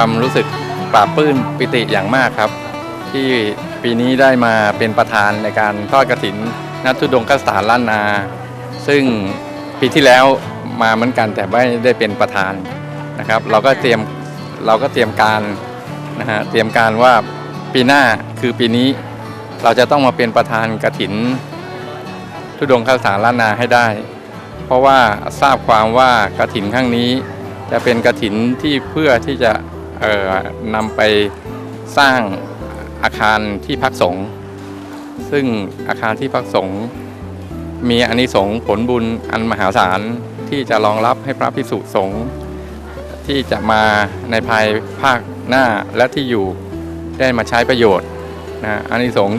ความรู้สึกปลาบปลื้มปิติอย่างมากครับ ที่ปีนี้ได้มาเป็นประธานในการทอดกระถินนัทุดงคสถานล้านนา ซึ่งปีที่แล้วมาเหมือนกันแต่ไม่ได้เป็นประธานนะครับ เราก็เตรียมเราก็เตรียมการนะฮะเตรียมการว่าปีหน้าคือปีนี้เราจะต้องมาเป็นประธานกระถิน ทุดงคสานล้านนาให้ได้ เพราะว่าทราบความว่ากระถินครั้งนี้จะเป็นกระถินที่เพื่อที่จะ นำไปสร้างอาคารที่พักสงฆ์ซึ่งอาคารที่พักสงฆ์มีอานิสงส์ผลบุญอันมหาศาลที่จะรองรับให้พระภิกษุสงฆ์ที่จะมาในภายภาคหน้าและที่อยู่ได้มาใช้ประโยชน์นะอานิสงส์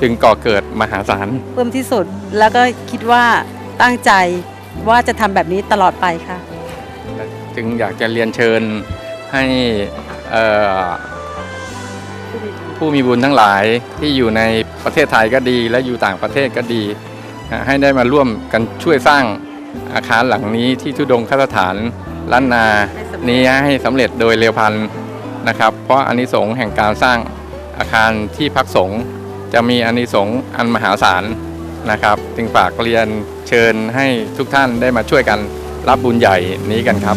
จึงก่อเกิดมหาศาลเพิ่มที่สุดแล้วก็คิดว่าตั้งใจว่าจะทำแบบนี้ตลอดไปค่ะ จึงอยากจะเรียนเชิญ ให้ผู้มีบุญทั้งหลายที่อยู่ในประเทศไทยก็ดี และอยู่ต่างประเทศก็ดี ให้ได้มาร่วมกันช่วยสร้างอาคารหลังนี้ที่ทุดงคสถานล้านนานี้ให้สำเร็จโดยเร็วพันนะครับ เพราะอานิสงส์แห่งการสร้างอาคารที่พักสงฆ์จะมีอานิสงส์อันมหาศาลนะครับ จึงฝากเรียนเชิญให้ทุกท่านได้มาช่วยกันรับบุญใหญ่นี้กันครับ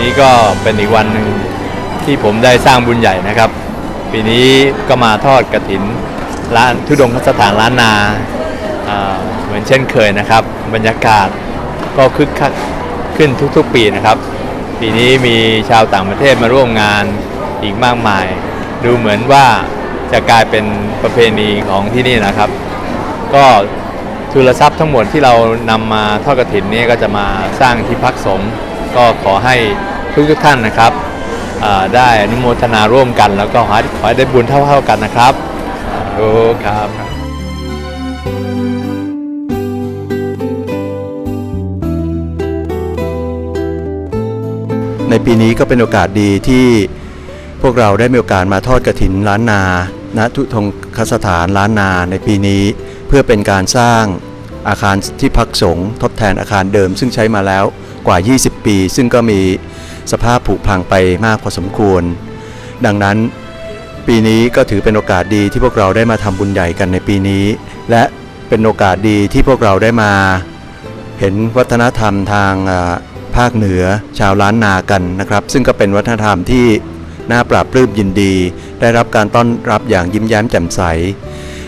นี้ก็เป็นอีกวันหนึ่งที่ผมได้สร้างบุญใหญ่นะครับ ปีนี้ก็มาทอดกระถินร้านทุดงคสถานล้านนาอ่าเหมือนเช่นเคยนะครับ บรรยากาศก็คึกคักขึ้นทุกๆปีนะครับ ปีนี้มีชาวต่างประเทศมาร่วมงานอีกมากมาย ดูเหมือนว่าจะกลายเป็นประเพณีของที่นี่นะครับ ก็ทุนทรัพย์ทั้งหมดที่เรานำมาทอดกระถินนี้ก็จะมาสร้างที่พักสงฆ์ก็ขอให้ ทุกทุกๆท่านนะครับได้อนุโมทนาร่วมกัน แล้วก็ขอให้ขอได้บุญเท่าๆกันนะครับดูครับในปีนี้ก็เป็นโอกาสดีที่พวกเราได้มีโอกาสมาทอดกระถินล้านนา ณ ทุทงคสถานล้านนาในปีนี้ เพื่อเป็นการสร้างอาคารที่พักสงฆ์ทดแทนอาคารเดิม ซึ่งใช้มาแล้วกว่า 20 ปี ซึ่งก็มี สภาพผุพังไปมากพอสมควร ดังนั้น ปีนี้ก็ถือเป็นโอกาสดีที่พวกเราได้มาทำบุญใหญ่กันในปีนี้ และเป็นโอกาสดีที่พวกเราได้มา เห็นวัฒนธรรมทางภาคเหนือชาวล้านนากันนะครับ ซึ่งก็เป็นวัฒนธรรมที่น่าปราบปลื้มยินดี ได้รับการต้อนรับอย่างยิ้มแย้มแจ่มใส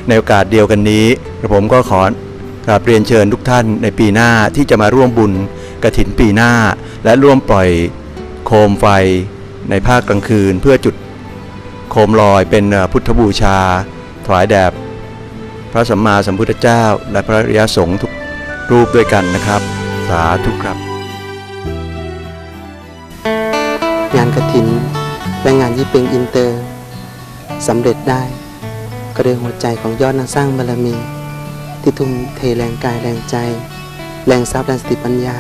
ในโอกาสเดียวกันนี้ผมก็ขอกราบเรียนเชิญทุกท่านในปีหน้าที่จะมาร่วมบุญกระถินปีหน้า และร่วมปล่อย คมไฟในภาคกลางคืน เพื่อจุดโคมลอยเป็นพุทธบูชา ถวายแด่พระสัมมาสัมพุทธเจ้า และพระริยสงฆ์ทุกรูปด้วยกันนะครับ สาธุครับ งานกระถิน และงานยี่เป็งอินเตอร์สำเร็จได้ ก็ด้วยหัวใจของยอดนักสร้างบารมี ที่ทุ่มเทแรงกายแรงใจ แรงทรัพย์แรงสติปัญญา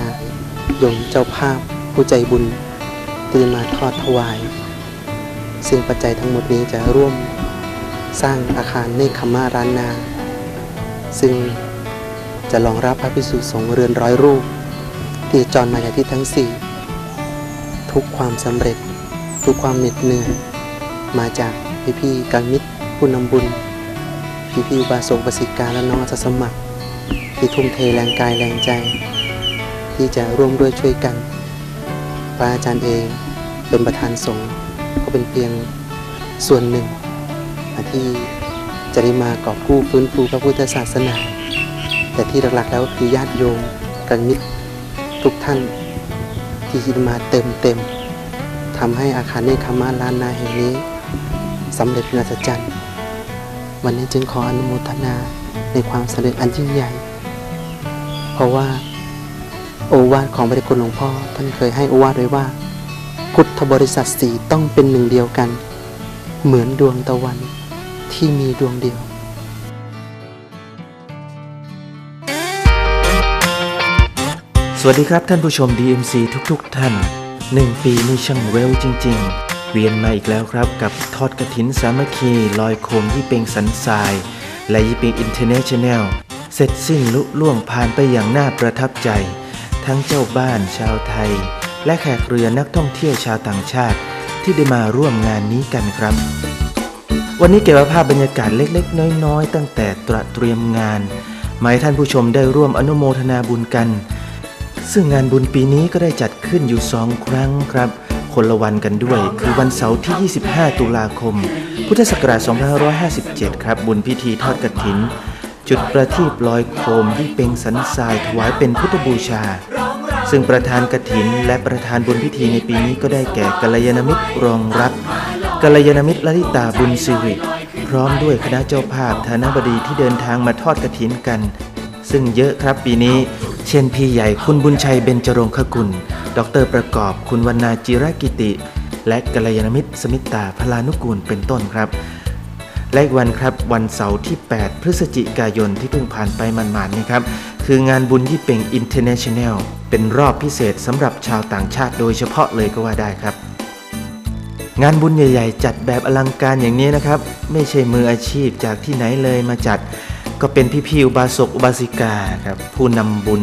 โยมเจ้าภาพ ผู้ใจบุญ ที่ได้มาทอดถวาย ซึ่งปัจจัยทั้งหมดนี้จะร่วมสร้างอาคารเนคขมาร้านนา ซึ่งจะรองรับพระภิกษุสงฆ์เรือนร้อยรูป ที่จรมาจากที่ทั้งสี่ทุกความสำเร็จ ทุกความเหน็ดเหนื่อยมาจากพี่พี่ๆการมิตรผู้นำบุญ พี่พี่ๆบาสกอุบาสิกาและน้องอาสาสมัคร ที่ทุ่มเทแรงกายแรงใจ ที่จะร่วมด้วยช่วยกันพระอาจารย์เอง เป็นประธานสงฆ์ก็เป็นเพียงส่วนหนึ่ง ที่จะได้มากอบกู้ฟื้นฟูพระพุทธศาสนา แต่ที่หลักๆแล้วคือญาติโยมกันมิตรทุกท่านที่คิดมาเติมเต็มทำให้อาคารเนคขมาลานนาแห่งนี้สำเร็จเป็นอัศจรรย์วันนี้จึงขออนุโมทนาในความสำเร็จอันยิ่งใหญ่ เพราะว่าโอวาทของพระเดชคุณหลวงพ่อท่านเคยให้โอวาทไว้ว่า พุทธบริษัทสีต้องเป็นหนึ่งเดียวกัน เหมือนดวงตะวันที่มีดวงเดียวสวัสดีครับท่านผู้ชม DMC ทุกๆทท่าน 1 ปีนี่ช่างเวลจริง ๆ เวียนมาอีกแล้วครับ กับทอดกระถินสามัคคี ลอยโคมยี่เปงสันทราย และยี่เปงอินเทอร์เนชั่นแนลเสร็จสิ้นลุล่วงผ่านไปอย่างน่าประทับใจ ทั้งเจ้าบ้านชาวไทย และแขกเรือนักท่องเที่ยวชาวต่างชาติ ที่ได้มาร่วมงานนี้กันครับ วันนี้เก็บภาพบรรยากาศเล็กๆ น้อยๆ ตั้งแต่ตระเตรียมงานมาให้ท่านผู้ชมได้ร่วมอนุโมทนาบุญกัน ซึ่งงานบุญปีนี้ก็ได้จัดขึ้นอยู่สองครั้งครับ คนละวันกันด้วยคือวันเสาร์ที่ 25 ตุลาคม พุทธศักราช 2557 ครับ บุญพิธีทอดกฐิน จุดประทีปลอยโคมที่เป็งสันทรายถวายเป็นพุทธบูชา ซึ่งประธานกฐินและประธานบุญพิธีในปีนี้ก็ได้แก่กัลยาณมิตรรองรับกัลยาณมิตรลลิตาบุญสิริพร้อมด้วยคณะเจ้าภาพฐานาบดีที่เดินทางมาทอดกฐินกัน ซึ่งเยอะครับปีนี้ เช่นพี่ใหญ่คุณบุญชัยเบญจรงคกุล ดรประกอบคุณวรรณาจิรกิติ และกัลยาณมิตรสมิตาพลานุกูลเป็นต้นครับและอีกวันครับวันเสาร์ที่ 8 พฤศจิกายนที่เพิ่งผ่านไปมันๆนี่ครับ คืองานบุญยี่เป่ง International เป็นรอบพิเศษสำหรับชาวต่างชาติโดยเฉพาะเลยก็ว่าได้ครับ งานบุญใหญ่ ๆ จัดแบบอลังการอย่างนี้นะครับ ไม่ใช่มืออาชีพจากที่ไหนเลยมาจัด ก็เป็นพี่ๆอุบาสกอุบาสิกาครับผู้นำบุญ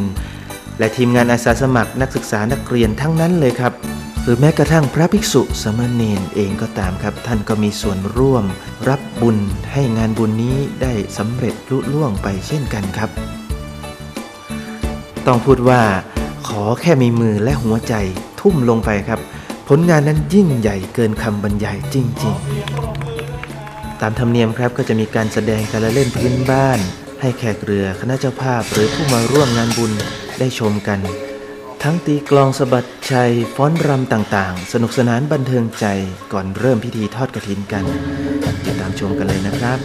และทีมงานอาสาสมัครนักศึกษานักเรียนทั้งนั้นเลยครับหรือแม้กระทั่งพระภิกษุสมเณรเองก็ตามครับ ท่านก็มีส่วนร่วม รับบุญให้งานบุญนี้ได้สำเร็จลุล่วงไปเช่นกันครับ ต้องพูดว่าขอแค่มีมือและหัวใจทุ่มลงไปครับ ผลงานนั้นยิ่งใหญ่เกินคำบรรยายจริง ๆ ตามธรรมเนียมครับก็จะมีการแสดงการละเล่นพื้นบ้าน ให้แขกเรือคณะเจ้าภาพหรือผู้มาร่วมงานบุญได้ชมกัน ทั้งตีกลองสะบัดชัยฟ้อนรำต่างๆ สนุกสนานบันเทิงใจก่อนเริ่มพิธีทอดกระถินกันติดตามชมกันเลยนะครับ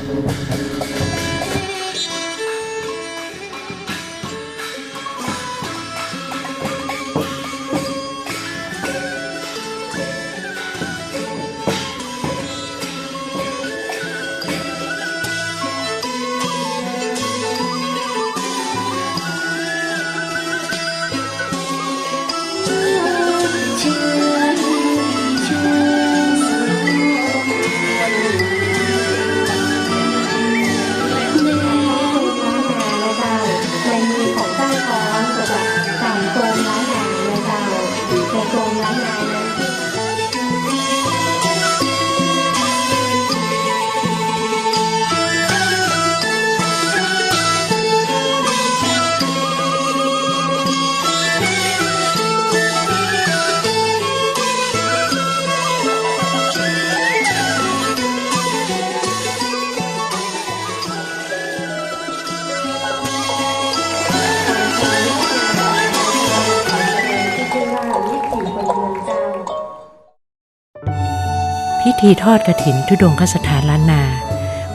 ธีทอดกระถินทุดงคสถานล้านนา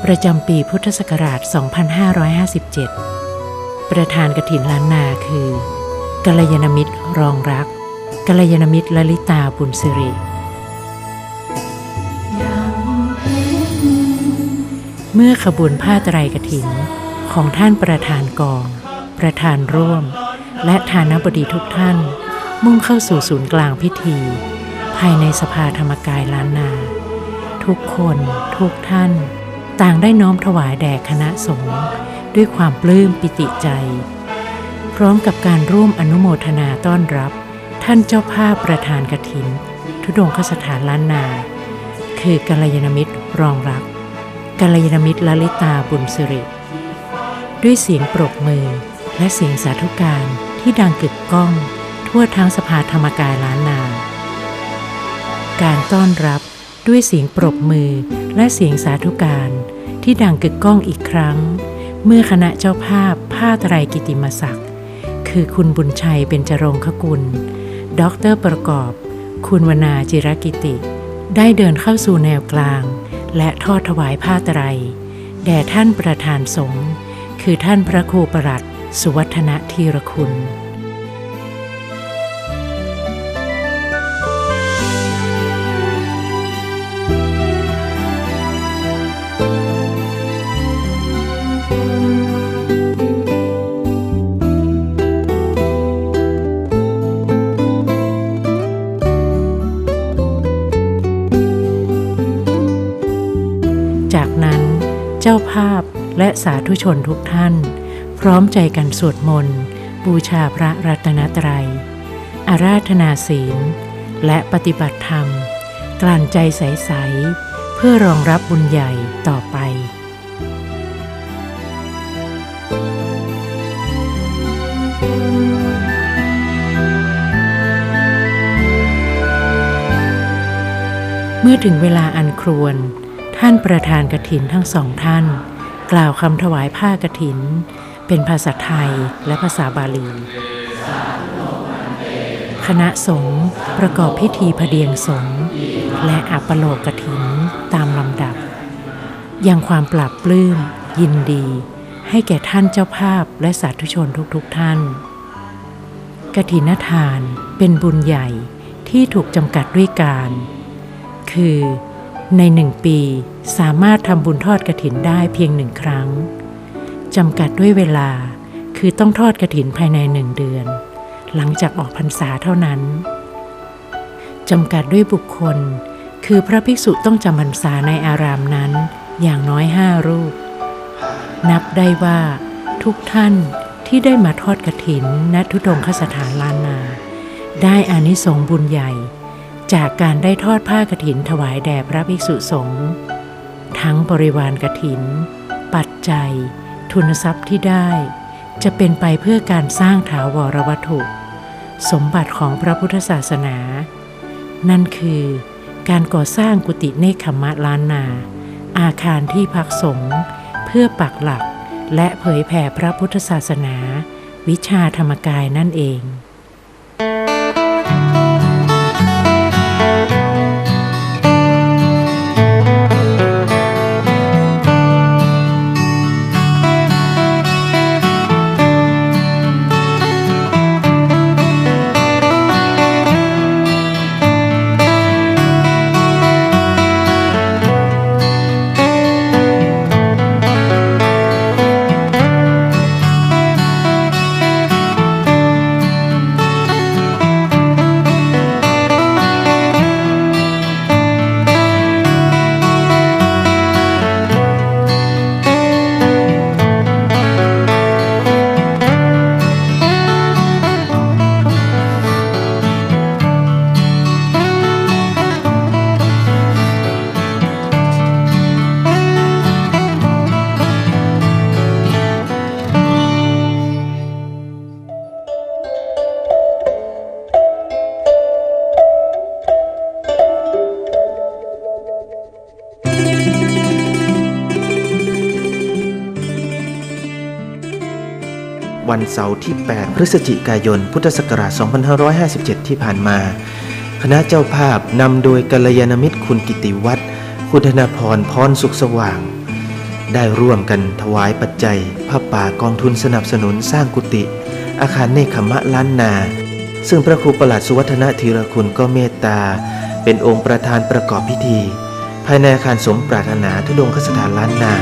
ประจำปีพุทธศักราช 2557 ประธานกระถินล้านนาคือ กัลยาณมิตรรองรัก กัลยาณมิตรลลิตาบุญสิริ เมื่อขบวนผ้าไตรกฐินของท่านประธานกอง ประธานร่วม และฐานบดีทุกท่าน มุ่งเข้าสู่ศูนย์กลางพิธี ภายในสภาธรรมกายล้านนา ทุกคนทุกท่าน ต่างได้น้อมถวายแด่คณะสงฆ์ด้วยความปลื้มปิติใจ พร้อมกับการร่วมอนุโมทนาต้อนรับ ท่านเจ้าภาพประธานกฐิน ทุดงคสถานล้านนา คือกัลยาณมิตรรองรักกัลยาณมิตรลลิตาบุญสิริ ด้วยเสียงปรบมือและเสียงสาธุการที่ดังกึกก้อง ทั่วทั้งสภาธรรมกายล้านนา การต้อนรับ ด้วยเสียงปรบมือและเสียงสาธุการที่ดังกึกก้องอีกครั้ง เมื่อคณะเจ้าภาพผ้าไตรกิติมศักดิ์คือคุณบุญชัยเป็นจรงคกุลด็อกเตอร์ประกอบ คุณวนาจิรกิติ ได้เดินเข้าสู่แนวกลาง และทอดถวายผ้าไตร แด่ท่านประธานสงฆ์คือท่านพระครูประหลัด สุวัฒนธีรคุณาภาพและสาธุชนทุกท่าน พร้อมใจกันสวดมนต์ บูชาพระรัตนตรัย อาราธนาศีล และปฏิบัติธรรม กลั่นใจใส ๆ เพื่อรองรับบุญใหญ่ต่อไปเมื่อถึงเวลาอันครวญ ท่านประธานกฐินทั้งสองท่าน กล่าวคำถวายผ้ากฐิน เป็นภาษาไทยและภาษาบาลี คณะสงฆ์ประกอบพิธีพเดียงสงฆ์และอัปโลกกฐินตามลำดับ ยังความปราบปลื้มยินดี ให้แก่ท่านเจ้าภาพและสาธุชนทุกๆทท่านกฐินทานเป็นบุญใหญ่ที่ถูกจำกัดด้วยการ คือ ในหนึ่งปีสามารถทำบุญทอดกระถินได้เพียงหนึ่งครั้งจำกัดด้วยเวลาคือต้องทอดกระถินภายในหนึ่งเดือน หลังจากออกพรรษาเท่านั้นจำกัดด้วยบุคคล คือพระภิกษุต้องจำพรรษาในอารามนั้นอย่างน้อยห้ารูป นับได้ว่าทุกท่านที่ได้มาทอดกระถินณทุดงคสถานลานนา ได้อานิสงส์บุญใหญ่ จากการได้ทอดผ้ากฐินถวายแด่พระภิกษุสงฆ์ทั้งบริวารกฐิน ปัจจัย ทุนทรัพย์ที่ได้ จะเป็นไปเพื่อการสร้างถาวรวัตถุ สมบัติของพระพุทธศาสนา นั่นคือการก่อสร้างกุฏิเนคขมมะล้านนา อาคารที่พักสงฆ์เพื่อปักหลักและเผยแผ่พระพุทธศาสนา วิชาธรรมกายนั่นเอง วันเสาร์ที่ 8 พฤศจิกายน พุทธศักราช 2557 ที่ผ่านมา คณะเจ้าภาพนำโดยกัลยาณมิตรคุณกิติวัตรคุณธนาพรพรสุขสว่าง ได้ร่วมกันถวายปัจจัยผ้าป่ากองทุนสนับสนุนสร้างกุฏิอาคารเนคขมะล้านนา ซึ่งพระครูประหลัดสุวัฒนธีรคุณก็เมตตา เป็นองค์ประธานประกอบพิธี ภายในอาคารสมปรารถนาทุดงคสถานล้านนา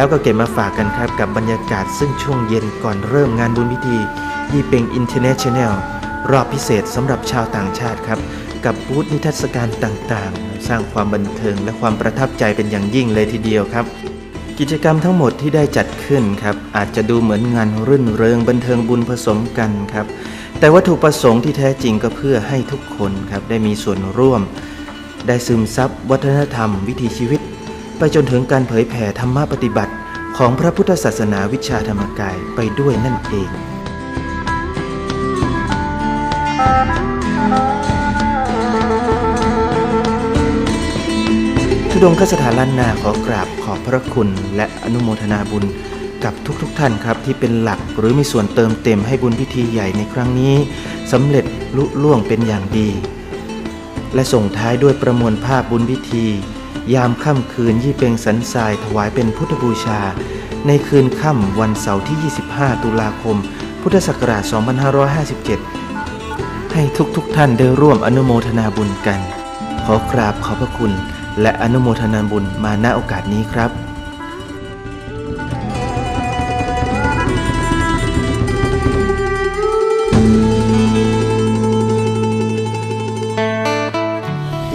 แล้วก็เก็บมาฝากกันครับกับบรรยากาศซึ่งช่วงเย็นก่อนเริ่มงานบุญพิธียี่เป็งอินเทอร์เนชั่นแนลรอบพิเศษสำหรับชาวต่างชาติครับ กับบูธนิทรรศการต่างๆ สร้างความบันเทิงและความประทับใจเป็นอย่างยิ่งเลยทีเดียวครับ กิจกรรมทั้งหมดที่ได้จัดขึ้นครับ อาจจะดูเหมือนงานรื่นเริงบันเทิงบุญผสมกันครับ แต่วัตถุประสงค์ที่แท้จริงก็เพื่อให้ทุกคนครับได้มีส่วนร่วม ได้ซึมซับวัฒนธรรม วิถีชีวิต ไปจนถึงการเผยแผ่ธรรมปฏิบัติของพระพุทธศาสนาวิชาธรรมกายไปด้วยนั่นเองทุดงคสถานล้านนาขอกราบขอบพระคุณและอนุโมทนาบุญกับทุกๆทท่านครับที่เป็นหลักหรือมีส่วนเติมเต็มให้บุญพิธีใหญ่ในครั้งนี้สำเร็จลุล่วงเป็นอย่างดี และส่งท้ายด้วยประมวลภาพบุญพิธี ยามค่ำคืนยี่เปงสันทรายถวายเป็นพุทธบูชา ในคืนค่ำวันเสาร์ที่ 25 ตุลาคม พุทธศักราช 2557 ให้ทุกๆทท่านได้ร่วมอนุโมทนาบุญกัน ขอกราบขอบพระคุณ และอนุโมทนาบุญมาณโอกาสนี้ครับ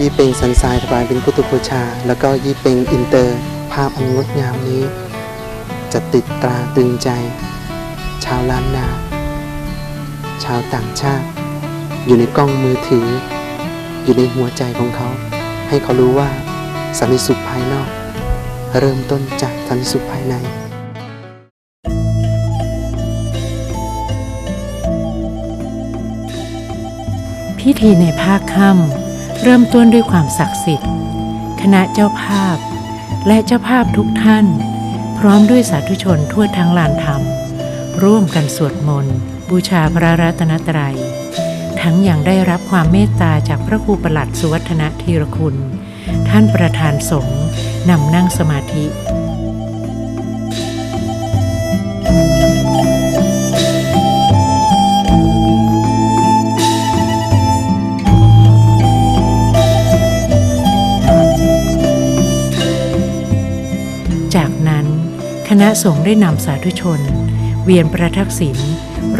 ยี่เป็งสันทรายถวายเป็นพุทธบูชา แล้วก็ยี่เป็งอินเตอร์ ภาพอันงดงามนี้ จะติดตราตึงใจ ชาวล้านนา ชาวต่างชาติ อยู่ในกล้องมือถือ อยู่ในหัวใจของเขา ให้เขารู้ว่าสันติสุขภายนอก เริ่มต้นจากสันติสุขภายในพิธีในภาคค่ำ เริ่มต้นด้วยความศักดิ์สิทธิ์ คณะเจ้าภาพ และเจ้าภาพทุกท่าน พร้อมด้วยสาธุชนทั่วทั้งลานธรรม ร่วมกันสวดมนต์บูชาพระรัตนตรัย ทั้งอย่างได้รับความเมตตาจากพระครูประหลัดสุวัฒนธีรคุณ ท่านประธานสงฆ์นำนั่งสมาธิ ณะสงฆ์ได้นำสาธุชน เวียนประทักษิณ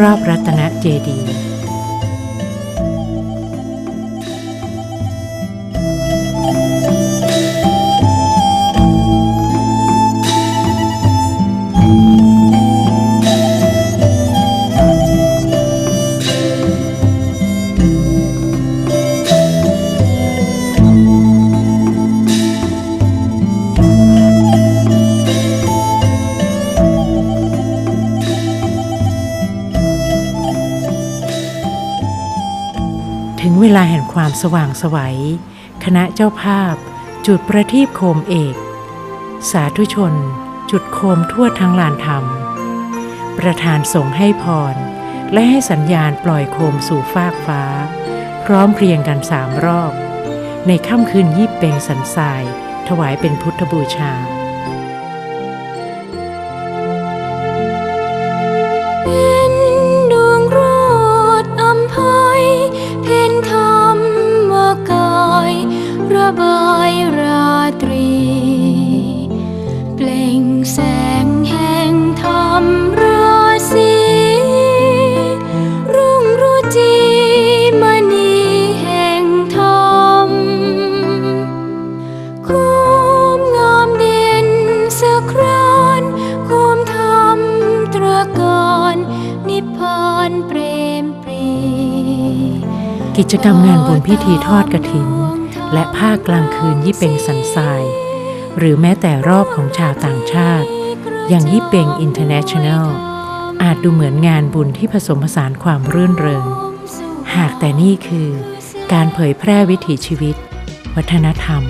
รอบรัตนเจดีย์ สว่างสวัย คณะเจ้าภาพ จุดประทีปโคมเอก สาธุชน จุดโคมทั่วทั้งลานธรรม ประธานส่งให้พร และให้สัญญาณปล่อยโคมสู่ฟากฟ้า พร้อมเพรียงกันสามรอบ ในค่ำคืนยี่เป็งสันทราย ถวายเป็นพุทธบูชา จกรรมงานบุญพิธีทอดกระถิน และภาคกลางคืนยี่เป็งสันทราย หรือแม้แต่รอบของชาวต่างชาติ อย่างยี่เป็งอินเตอร์เนชั่นแนลอาจดูเหมือนงานบุญที่ผสมผสานความรื่นเริง หากแต่นี่คือการเผยแพร่วิถีชีวิต วัฒนธรรม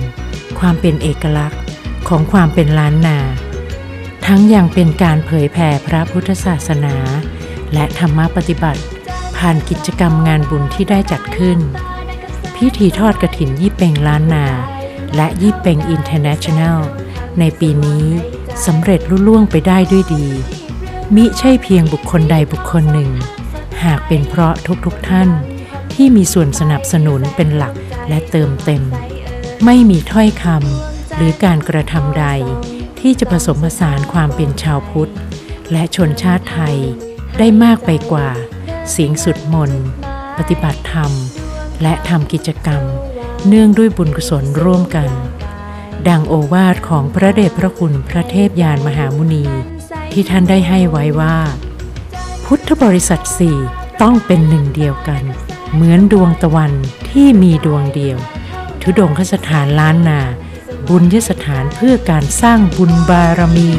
ความเป็นเอกลักษณ์ของความเป็นล้านนา ทั้งยังเป็นการเผยแผ่พระพุทธศาสนา และธรรมปฏิบัติ ผ่านกิจกรรมงานบุญที่ได้จัดขึ้น พิธีทอดกระถินยี่เปงล้านนา และยี่เปงอินเตอร์เนชั่นแนลในปีนี้สำเร็จลุล่วงไปได้ด้วยดี มิใช่เพียงบุคคลใดบุคคลหนึ่ง หากเป็นเพราะทุกๆทท่านที่มีส่วนสนับสนุนเป็นหลักและเติมเต็ม ไม่มีถ้อยคำหรือการกระทำใด ที่จะผสมผสานความเป็นชาวพุทธ และชนชาติไทยได้มากไปกว่า เสียงสุดมนต์ปฏิบัติธรรม และทำกิจกรรม เนื่องด้วยบุญกุศลร่วมกัน ดังโอวาทของพระเดชพระคุณพระเทพยานมหามุนี ที่ท่านได้ให้ไว้ว่า พุทธบริษัทสี่ต้องเป็นหนึ่งเดียวกัน เหมือนดวงตะวันที่มีดวงเดียว ทุดงคสถานล้านนา บุญยสถานเพื่อการสร้างบุญบารมี